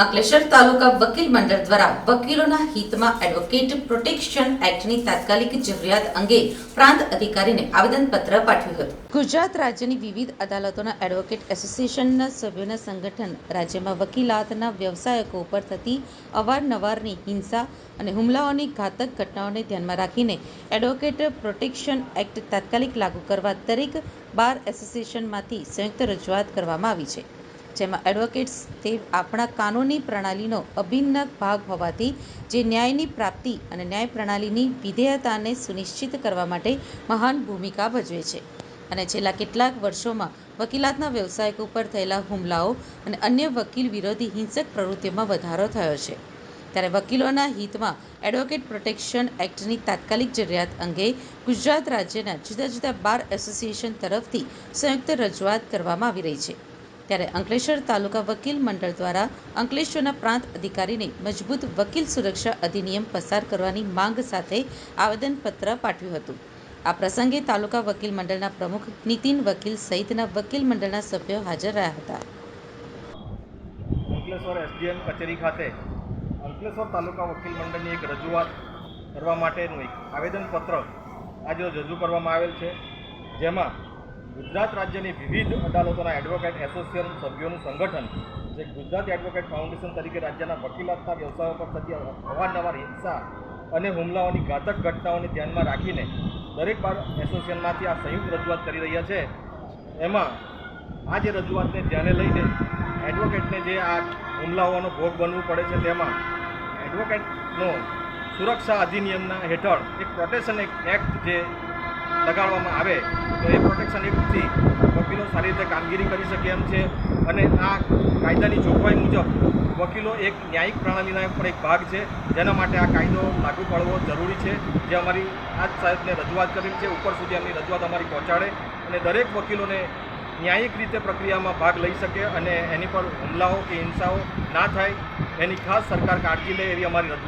અંકલેશ્વર તાલુકા વકીલ મંડળ દ્વારા વકીલોના હિતમાં એડવોકેટ પ્રોટેક્શન એક્ટની તાત્કાલિક જરૂરિયાત અંગે પ્રાંત અધિકારીને આવેદનપત્ર પાઠવ્યું હતું. ગુજરાત રાજ્યની વિવિધ અદાલતોના એડવોકેટ એસોસિએશનના સભ્યોના સંગઠન રાજ્યમાં વકીલાતના વ્યવસાયકો ઉપર થતી અવારનવારની હિંસા અને હુમલાઓની ઘાતક ઘટનાઓને ધ્યાનમાં રાખીને એડવોકેટ પ્રોટેક્શન એક્ટ તાત્કાલિક લાગુ કરવા દરેક બાર એસોસિએશનમાંથી સંયુક્ત રજૂઆત કરવામાં આવી છે. જેમાં એડવોકેટ્સ તે આપણા કાનૂની પ્રણાલીનો અભિન્ન ભાગ હોવાથી જે ન્યાયની પ્રાપ્તિ અને ન્યાય પ્રણાલીની વિધેયતાને સુનિશ્ચિત કરવા માટે મહાન ભૂમિકા ભજવે છે. અને છેલ્લા કેટલાક વર્ષોમાં વકીલાતના વ્યવસાયકો ઉપર થયેલા હુમલાઓ અને અન્ય વકીલ વિરોધી હિંસક પ્રવૃત્તિઓમાં વધારો થયો છે. ત્યારે વકીલોના હિતમાં એડવોકેટ પ્રોટેક્શન એક્ટની તાત્કાલિક જરૂરિયાત અંગે ગુજરાત રાજ્યના જુદા જુદા બાર એસોસિએશન તરફથી સંયુક્ત રજૂઆત કરવામાં આવી રહી છે. ત્યારે અંકલેશ્વર તાલુકા વકીલ મંડળ દ્વારા અંકલેશ્વરના પ્રાંત અધિકારીને મજબૂત વકીલ સુરક્ષા અધિનિયમ પસાર કરવાની માંગ સાથે આવેદનપત્ર પાઠવ્યું હતું. આ પ્રસંગે તાલુકા વકીલ મંડળના પ્રમુખ નીતિન વકીલ સહિતના વકીલ મંડળના સભ્યો હાજર રહ્યા હતા. અંકલેશ્વર એસડીએમ કચેરી ખાતે અંકલેશ્વર તાલુકા વકીલ મંડળની એક રજૂઆત કરવા માટેનું એક આવેદનપત્ર આજે રજૂ કરવામાં આવેલ છે. જેમાં ગુજરાત રાજ્યની વિવિધ અદાલતોના એડવોકેટ એસોસિએશન સભ્યોનું સંગઠન, જે ગુજરાત એડવોકેટ ફાઉન્ડેશન તરીકે રાજ્યના વકીલાતના વ્યવસાયો પર થતી અવારનવાર હિંસા અને હુમલાઓની ઘાતક ઘટનાઓને ધ્યાનમાં રાખીને દરેક બાર એસોસિએશનમાંથી આ સંયુક્ત રજૂઆત કરી રહ્યા છે. એમાં આ જે રજૂઆતને ધ્યાને લઈને એડવોકેટને જે આ હુમલાઓનો ભોગ બનવું પડે છે તેમાં એડવોકેટનો સુરક્ષા અધિનિયમના હેઠળ એક પ્રોટેક્શન એક્ટ જે લગાડવામાં આવે, તો એ પ્રોટેક્શન એક્ટથી વકીલો સારી રીતે કામગીરી કરી શકે એમ છે. અને આ કાયદાની જોગવાઈ મુજબ વકીલો એક ન્યાયિક પ્રણાલીના પણ એક ભાગ છે. જેના માટે આ કાયદો લાગુ પાડવો જરૂરી છે. જે અમારી આજ સાહેબને રજૂઆત કરી છે. ઉપર સુધી એમની રજૂઆત અમારી પહોંચાડે અને દરેક વકીલોને ન્યાયિક રીતે પ્રક્રિયામાં ભાગ લઈ શકે અને એની પર હુમલાઓ કે હિંસાઓ ના થાય, એની ખાસ સરકાર કાળજી લે એવી અમારી રજૂઆત